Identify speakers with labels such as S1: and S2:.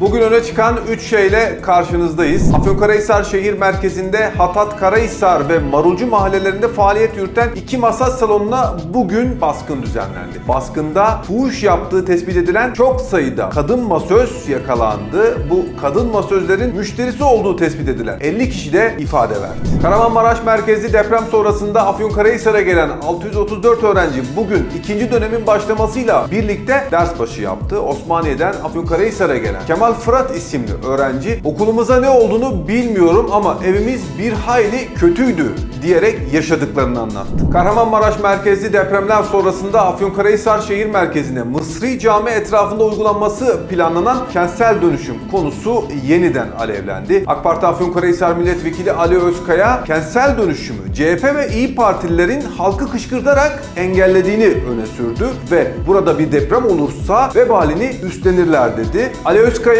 S1: Bugün öne çıkan 3 şeyle karşınızdayız. Afyonkarahisar şehir merkezinde Hatat Karahisar ve Marulcu mahallelerinde faaliyet yürüten iki masaj salonuna bugün baskın düzenlendi. Baskında fuhuş yaptığı tespit edilen çok sayıda kadın masöz yakalandı. Bu kadın masözlerin müşterisi olduğu tespit edilen 50 kişi de ifade verdi. Kahramanmaraş merkezli deprem sonrasında Afyonkarahisar'a gelen 634 öğrenci bugün ikinci dönemin başlamasıyla birlikte ders başı yaptı. Osmaniye'den Afyonkarahisar'a gelen Kemal Fırat isimli öğrenci okulumuza ne olduğunu bilmiyorum ama evimiz bir hayli kötüydü diyerek yaşadıklarını anlattı. Kahramanmaraş merkezli depremler sonrasında Afyonkarahisar şehir merkezine Mısri Cami etrafında uygulanması planlanan kentsel dönüşüm konusu yeniden alevlendi. AK Parti Afyonkarahisar Milletvekili Ali Özkaya kentsel dönüşümü CHP ve İyi Partililerin halkı kışkırtarak engellediğini öne sürdü ve burada bir deprem olursa vebalini üstlenirler dedi. Ali Özkaya